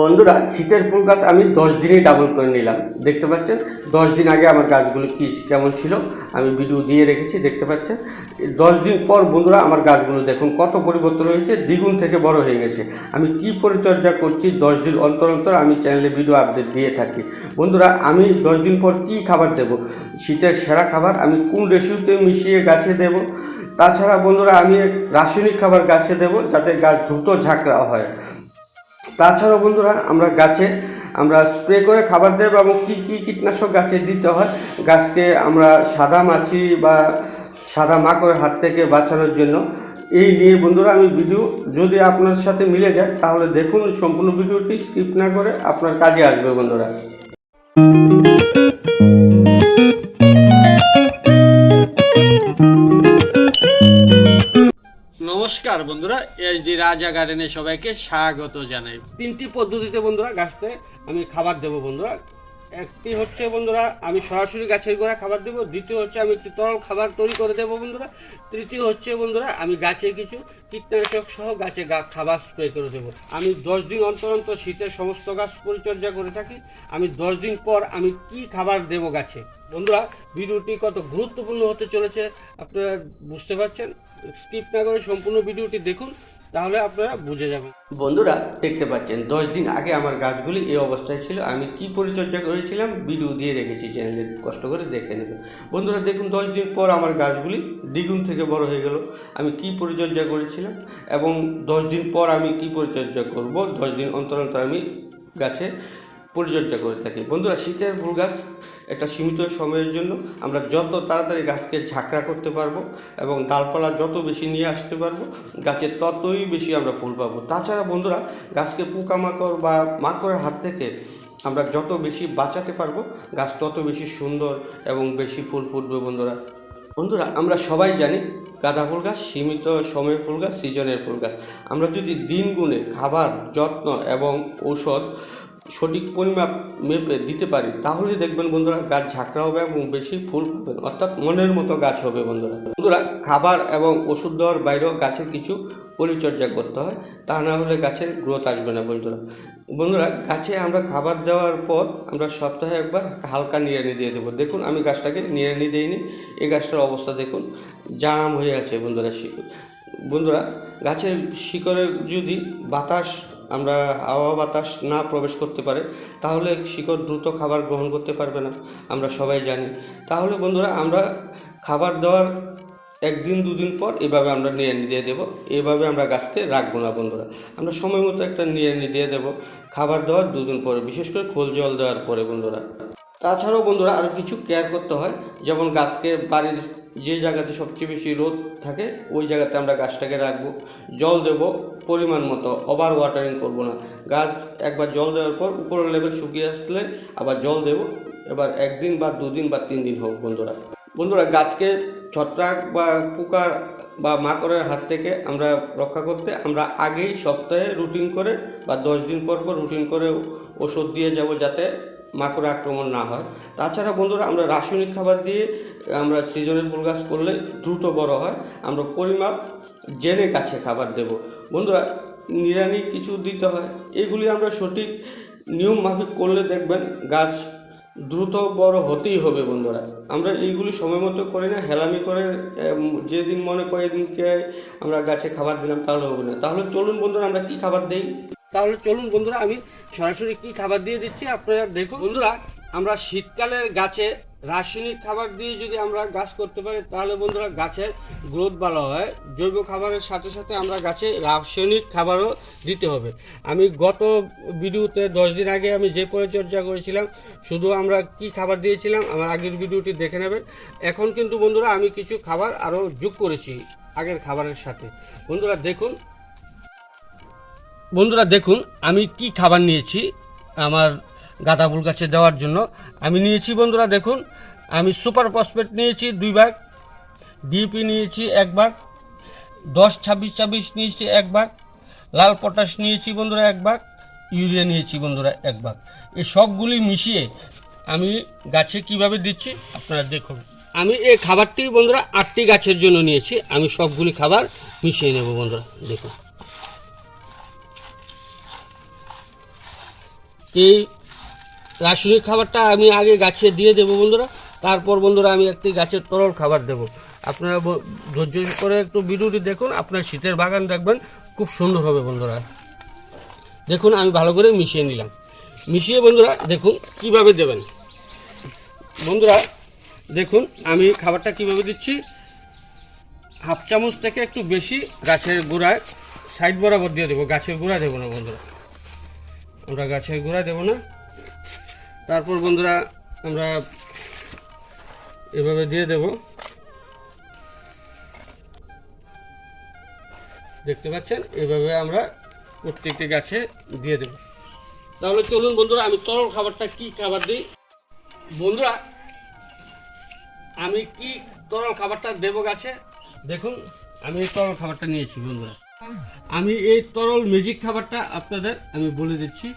বন্ধুরা, শীতের ফুল গাছ আমি দশ দিনেই ডাবল করে নিলাম। দেখতে পাচ্ছেন? দশ দিন আগে আমার গাছগুলো কি, কেমন ছিল? আমি ভিডিও দিয়ে রেখেছি, দেখতে পাচ্ছেন? দশ দিন পর বন্ধুরা, আমার গাছগুলো দেখুন, কত পরিবর্তন হয়েছে, দ্বিগুণ থেকে বড় হয়ে গেছে। আমি কি পরিচর্যা করছি দশ দিন অন্তর অন্তর, আমি চ্যানেলে ভিডিও আপডেট দিয়ে থাকি। বন্ধুরা, আমি দশ দিন পর কি খাবার দেব? শীতের সেরা খাবার, আমি কোন রেশিওতে মিশিয়ে গাছে দেব? তাছাড়া বন্ধুরা, আমি রাসায়নিক খাবার গাছে দেব, যাতে গাছ দ্রুত ঝাঁকড়া হয়। তাছাড়াও বন্ধুরা, আমরা গাছে, আমরা স্প্রে করে খাবার দেব এবং কী কী কীটনাশক গাছে দিতে হয়, গাছকে আমরা সাদা মাছি বা সাদা মাকড়ের হাত থেকে বাঁচানোর জন্য। এই নিয়ে বন্ধুরা, আমি ভিডিও যদি আপনার সাথে মিলে যায়, তাহলে দেখুন, সম্পূর্ণ ভিডিওটি স্কিপ না করে আপনার কাজে আসবে বন্ধুরা। নমস্কার বন্ধুরা, এস ডি রাজা গার্ডেনে সবাইকে স্বাগত জানাই। তিনটি পদ্ধতিতে বন্ধুরা, গাছতে আমি খাবার দেবো বন্ধুরা। একটি হচ্ছে বন্ধুরা, আমি সরাসরি গাছের গোড়া খাবার দেবো। দ্বিতীয় হচ্ছে আমি একটি তরল খাবার তৈরি করে দেবো বন্ধুরা। তৃতীয় হচ্ছে বন্ধুরা, আমি গাছে কিছু কীটনাশক সহ গাছে খাবার স্প্রে করে দেবো। আমি দশ দিন অন্তর অন্তর শীতের সমস্ত গাছ পরিচর্যা করে থাকি। আমি দশ দিন পর আমি কি খাবার দেবো গাছে? বন্ধুরা, ভিডিওটি কত গুরুত্বপূর্ণ হতে চলেছে আপনারা বুঝতে পারছেন? স্কিপ না করে সম্পূর্ণ ভিডিওটি দেখুন, তাহলে আপনারা বুঝে যাবেন। বন্ধুরা, দেখতে পাচ্ছেন, দশ দিন আগে আমার গাছগুলি এই অবস্থায় ছিল। আমি কি পরিচর্যা করেছিলাম? ভিডিও দিয়ে রেখেছি, চ্যানেলে কষ্ট করে দেখে নেবেন। বন্ধুরা, দেখুন, দশ দিন পর আমার গাছগুলি দ্বিগুণ থেকে বড় হয়ে গেল। আমি কি পরিচর্যা করেছিলাম এবং দশ দিন পর আমি কি পরিচর্যা করব? দশ দিন অন্তর অন্তর আমি গাছে পরিচর্যা করে থাকি। বন্ধুরা, শীতের ফুল গাছ একটা সীমিত সময়ের জন্য আমরা যত তাড়াতাড়ি গাছকে ঝাঁকড়া করতে পারব এবং ডালপালা যত বেশি নিয়ে আসতে পারব গাছের ততই বেশি আমরা ফুল পাবো। তাছাড়া বন্ধুরা, গাছকে পোকামাকড় বা মাকড়ের হাত থেকে আমরা যত বেশি বাঁচাতে পারব, গাছ তত বেশি সুন্দর এবং বেশি ফুল ফুটবে বন্ধুরা। বন্ধুরা, আমরা সবাই জানি গাঁদা ফুল গাছ, সীমিত সময়ের ফুল গাছ, সিজনের ফুল গাছ। আমরা যদি দিন গুণে খাবার, যত্ন এবং ঔষধ সঠিক পরিমাপ মেপে দিতে পারি, তাহলে দেখবেন বন্ধুরা গাছ ঝাঁকড়া হবে এবং বেশি ফুল পাবেন অর্থাৎ মনের মতো গাছ হবে বন্ধুরা। বন্ধুরা, খাবার এবং ওষুধ দেওয়ার বাইরেও গাছের কিছু পরিচর্যা করতে হয়, তা না হলে গাছের গ্রোথ আসবে না বন্ধুরা। বন্ধুরা, গাছে আমরা খাবার দেওয়ার পর আমরা সপ্তাহে একবার হালকা নিড়ানি দিয়ে দেবো। দেখুন, আমি গাছটাকে নিড়ানি দিইনি, এই গাছটার অবস্থা দেখুন, জাম হয়ে আছে বন্ধুরা বন্ধুরা, গাছের শিকড়ের যদি বাতাস আমরা হাওয়া বাতাস না প্রবেশ করতে পারে, তাহলে শিকড় দ্রুত খাবার গ্রহণ করতে পারবে না, আমরা সবাই জানি। তাহলে বন্ধুরা, আমরা খাবার দেওয়ার একদিন, দুদিন পর এভাবে আমরা নিড়ানি দিয়ে দেবো, এভাবে আমরা গাছকে রাখব না বন্ধুরা। আমরা সময় মতো একটা নিড়ানি দিয়ে দেবো, খাবার দেওয়ার দুদিন পরে, বিশেষ করে খোল জল দেওয়ার পরে বন্ধুরা। তাছাড়াও বন্ধুরা আরও কিছু কেয়ার করতে হয়, যেমন গাছকে বাড়ির যে জায়গাতে সবচেয়ে বেশি রোদ থাকে, ওই জায়গাতে আমরা গাছটাকে রাখব। জল দেব পরিমাণ মতো ওভার ওয়াটারিং করব না। গাছ একবার জল দেওয়ার পর উপরের লেভেল শুকিয়ে আসলে আবার জল দেব। এবার একদিন বা দুদিন বা তিন দিন হোক বন্ধুরা। বন্ধুরা, গাছকে ছত্রাক বা পোকার বা মাকড়ের হাত থেকে আমরা রক্ষা করতে আমরা আগেই সপ্তাহে রুটিন করে বা দশ দিন পর পর রুটিন করে ওষুধ দিয়ে যাব যাতে মাকড় আক্রমণ না হয়। তাছাড়া বন্ধুরা, আমরা রাসায়নিক খাবার দিয়ে আমরা সিজনের ফুল গাছ করলে দ্রুত বড় হয়। আমরা পরিমাপ জেনে গাছে খাবার দেব। বন্ধুরা, নিড়ানি কিছু দিতে হয়। এগুলি আমরা সঠিক নিয়ম মাফিক করলে দেখবেন গাছ দ্রুত বড় হতেই হবে বন্ধুরা। আমরা এইগুলি সময় মতো করি না, হেলামি করে যেদিন মনে করে আমরা গাছে খাবার দিলাম তাহলে হবে না। তাহলে চলুন বন্ধুরা, আমরা কি খাবার দেই? তাহলে চলুন বন্ধুরা, আমি সরাসরি কি খাবার দিয়ে দিচ্ছি? আপনারা দেখুন। বন্ধুরা, আমরা শীতকালে গাছে রাসায়নিক খাবার দিয়ে যদি আমরা গাছ করতে পারি, তাহলে বন্ধুরা গাছের গ্রোথ ভালো হয়। জৈব খাবারের সাথে সাথে আমরা গাছে রাসায়নিক খাবারও দিতে হবে। আমি গত ভিডিওতে দশ দিন আগে আমি যে পরিচর্যা করেছিলাম, শুধু আমরা কি খাবার দিয়েছিলাম, আমার আগের ভিডিওটি দেখে নেবেন। এখন কিন্তু বন্ধুরা আমি কিছু খাবার আরও যোগ করেছি আগের খাবারের সাথে। বন্ধুরা, দেখুন বন্ধুরা দেখুন, আমি কি খাবার নিয়েছি আমার গাঁদা ফুল গাছে দেওয়ার জন্য। আমি নিয়েছি বন্ধুরা দেখুন, আমি সুপার ফসফেট নিয়েছি দুই ভাগ ডিপি নিয়েছি এক ভাগ, দশ ছাব্বিশ ছাব্বিশ নিয়েছি এক ভাগ, লাল পটাশ নিয়েছি বন্ধুরা এক ভাগ, ইউরিয়া নিয়েছি বন্ধুরা এক ভাগ। এই সবগুলি মিশিয়ে আমি গাছে কীভাবে দিচ্ছি আপনারা দেখুন। আমি এই খাবারটি বন্ধুরা আটটি গাছের জন্য নিয়েছি, আমি সবগুলি খাবার মিশিয়ে নেব বন্ধুরা, দেখুন। এই রাসায়নিক খাবারটা আমি আগে গাছে দিয়ে দেবো বন্ধুরা। তারপর বন্ধুরা আমি একটি গাছের তরল খাবার দেব। আপনারা ধৈর্য করে একটু ভিডিওটি দেখুন, আপনার শীতের বাগান দেখবেন, খুব সুন্দর হবে বন্ধুরা। দেখুন, আমি ভালো করে মিশিয়ে নিলাম। মিশিয়ে বন্ধুরা, দেখুন কীভাবে দেবেন। বন্ধুরা, দেখুন, আমি খাবারটা কীভাবে দিচ্ছি। হাফ চামচ থেকে একটু বেশি গাছের গোড়ায়, সাইড বরাবর দিয়ে দেবো, গাছের গোড়া দেবো না বন্ধুরা। আমরা গাছের গোড়া দেবো না। তারপর বন্ধুরা আমরা এভাবে দিয়ে দেব। দেখতে পাচ্ছেন? এভাবে আমরা প্রত্যেকটি গাছে দিয়ে দেব। তাহলে চলুন বন্ধুরা, আমি তরল খাবারটা কি খাবার দিই? বন্ধুরা, আমি কি তরল খাবারটা দেবো গাছে? দেখুন, আমি তরল খাবারটা নিয়েছি বন্ধুরা। আমি এই তরল ম্যাজিক খাবারটা আপনাদের আমি বলে দিচ্ছি।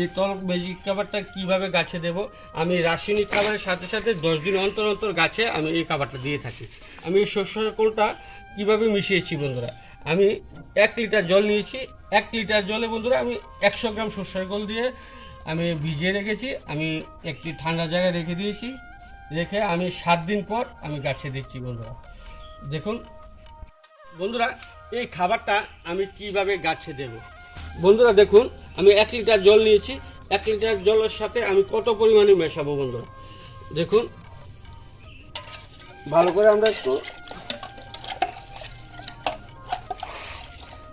এই তরল ম্যাজিক খাবারটা কীভাবে গাছে দেব? আমি রাসায়নিক খাবারের সাথে সাথে দশ দিন অন্তর অন্তর গাছে আমি এই খাবারটা দিয়ে থাকি। আমি এই শস্যের কোলটা কীভাবে মিশিয়েছি বন্ধুরা? আমি এক লিটার জল নিয়েছি। এক লিটার জলে বন্ধুরা আমি একশো গ্রাম সর্ষের গোল দিয়ে আমি ভিজিয়ে রেখেছি। আমি একটি ঠান্ডা জায়গায় রেখে দিয়েছি। রেখে আমি সাত দিন পর আমি গাছে দিচ্ছি বন্ধুরা। দেখুন। বন্ধুরা এই খাবারটা আমি কীভাবে গাছে দেব? বন্ধুরা দেখুন, আমি এক লিটার জল নিয়েছি। এক লিটার জলের সাথে আমি কত পরিমাণে মেশাবো বন্ধুরা? দেখুন। ভালো করে আমরা একটু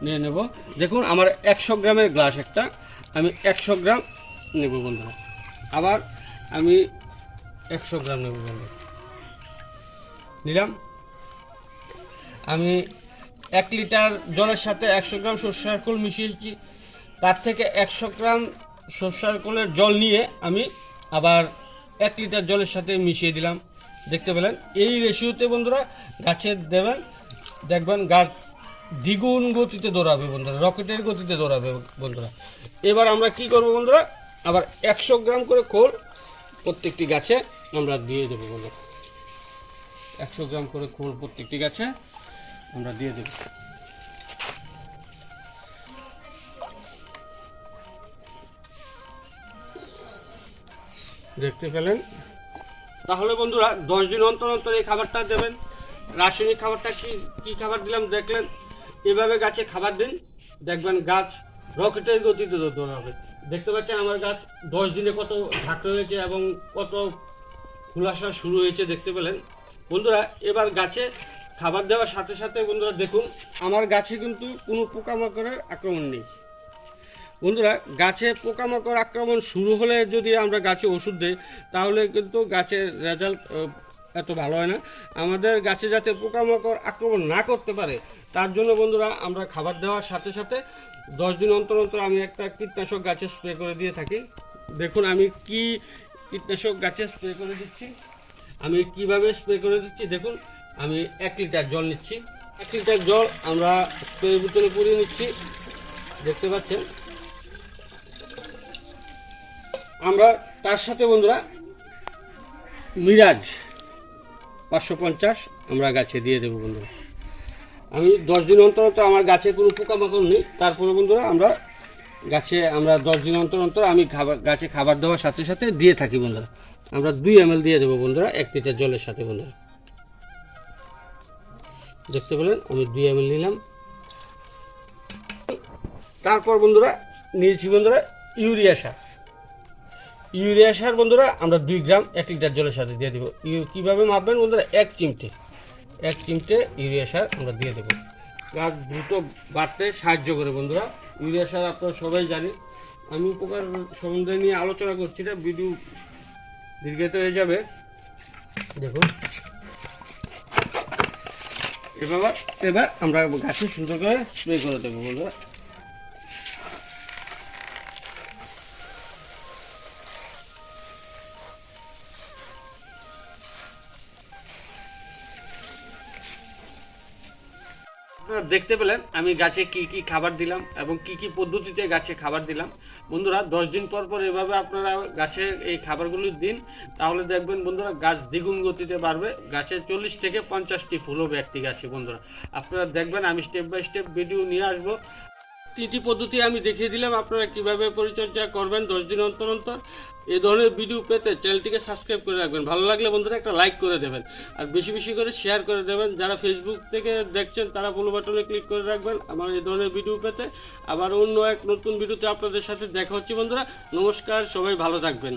নিয়ে নেব। দেখুন, আমার একশো গ্রামের গ্লাস একটা। আমি একশো গ্রাম নেব বন্ধুরা। আবার আমি একশো গ্রাম নেব বন্ধুরা। নিলাম। আমি এক লিটার জলের সাথে একশো গ্রাম সর্ষের খোল মিশিয়েছি তার থেকে একশো গ্রাম সর্ষের খোলের জল নিয়ে আমি আবার এক লিটার জলের সাথে মিশিয়ে দিলাম। দেখতে পেলেন? এই রেশিওতে বন্ধুরা গাছে দেবেন, দেখবেন গাছ দ্বিগুণ গতিতে দৌড়াবে বন্ধুরা, রকেটের গতিতে দৌড়াবে বন্ধুরা। এবার আমরা কি করব বন্ধুরা? আবার একশো গ্রাম করে খোল প্রত্যেকটি গাছে আমরা দিয়ে দেবো বন্ধুরা। একশো গ্রাম করে খোল প্রত্যেকটি গাছে। আমরা দিয়ে দেব। দেখতে পেলেন? তাহলে বন্ধুরা দশ দিন অন্তর অন্তর এই খাবারটা দেবেন। রাসায়নিক খাবারটা কি কি খাবার দিলাম দেখলেন? এভাবে গাছে খাবার দিন দেখবেন গাছ রকেটের গতিতে দৌড়াবে। দেখতে পাচ্ছেন আমার গাছ দশ দিনে কত ঝাঁকড়ে হয়েছে এবং কত খোলাসা শুরু হয়েছে দেখতে পেলেন। বন্ধুরা এবার গাছে খাবার দেওয়ার সাথে সাথে বন্ধুরা দেখুন, আমার গাছে কিন্তু কোনো পোকামাকড়ের আক্রমণ নেই। বন্ধুরা, গাছে পোকামাকড় আক্রমণ শুরু হলে যদি আমরা গাছে ওষুধ দিই, তাহলে কিন্তু গাছের রেজাল্ট এত ভালো হয় না। আমাদের গাছে যাতে পোকামাকড় আক্রমণ না করতে পারে, তার জন্য বন্ধুরা আমরা খাবার দেওয়ার সাথে সাথে দশ দিন অন্তর অন্তর আমি একটা কীটনাশক গাছে স্প্রে করে দিয়ে থাকি। দেখুন, আমি কি কীটনাশক গাছে স্প্রে করে দিচ্ছি? আমি কীভাবে স্প্রে করে দিচ্ছি? দেখুন আমি এক লিটার জল নিচ্ছি। এক লিটার জল আমরা স্প্রে বোতলে পুড়িয়ে নিচ্ছি। দেখতে পাচ্ছেন? আমরা তার সাথে বন্ধুরা মিরাজ পাঁচশো পঞ্চাশ আমরা গাছে দিয়ে দেবো বন্ধুরা। আমি দশ দিন অন্তর অন্তর আমার গাছে কোনো পোকামাকড় নেই। তারপরে বন্ধুরা আমরা গাছে আমরা দশ দিন অন্তর অন্তর আমি খাবার গাছে খাবার দেওয়ার সাথে সাথে দিয়ে থাকি বন্ধুরা। আমরা দুই এম দিয়ে দেবো বন্ধুরা, এক লিটার জলের সাথে বন্ধুরা। দেখতে পেলেন, আমি দুই এম নিলাম। তারপর বন্ধুরা, নিয়েছি বন্ধুরা, ইউরিয়া সার। ইউরিয়া সার বন্ধুরা, আমরা দুই গ্রাম এক লিটার জলের সাথে দিয়ে দেবো। কীভাবে মাপবেন বন্ধুরা? এক চিমটে। এক চিমটে ইউরিয়া সার আমরা দিয়ে দেবো। গাছ দ্রুত বাড়তে সাহায্য করে বন্ধুরা। ইউরিয়া সার আপনারা সবাই জানি আমি উপকার সম্বন্ধে নিয়ে আলোচনা করছি না ভিডিও দীর্ঘায়িত হয়ে যাবে। দেখুন। এবার এবার আমরা গাছে সুন্দর করে স্প্রে করে দেবো বন্ধুরা। দেখতে পেলেন, আমি গাছে কি কি খাবার দিলাম এবং কি কি পদ্ধতিতে গাছে খাবার দিলাম। বন্ধুরা, দশ দিন পর পর এভাবে আপনারা গাছে এই খাবারগুলি দিন, তাহলে দেখবেন বন্ধুরা, গাছ দ্বিগুণ গতিতে বাড়বে। গাছে চল্লিশ থেকে পঞ্চাশটি ফুল হবে একটি গাছে, বন্ধুরা। আপনারা দেখবেন, আমি স্টেপ বাই স্টেপ ভিডিও নিয়ে আসব। তিনটি পদ্ধতি আমি দেখিয়ে দিলাম। আপনারা কীভাবে পরিচর্যা করবেন দশ দিন অন্তর অন্তর। এই ধরনের ভিডিও পেতে চ্যানেলটিকে সাবস্ক্রাইব করে রাখবেন। ভালো লাগলে বন্ধুরা একটা লাইক করে দেবেন। আর বেশি বেশি করে শেয়ার করে দেবেন। যারা ফেসবুক থেকে দেখছেন, তারা ব্লু বাটনে ক্লিক করে রাখবেন আমার এই ধরনের ভিডিও পেতে। আবার অন্য এক নতুন ভিডিওতে আপনাদের সাথে দেখা হচ্ছে বন্ধুরা। নমস্কার, সবাই ভালো থাকবেন।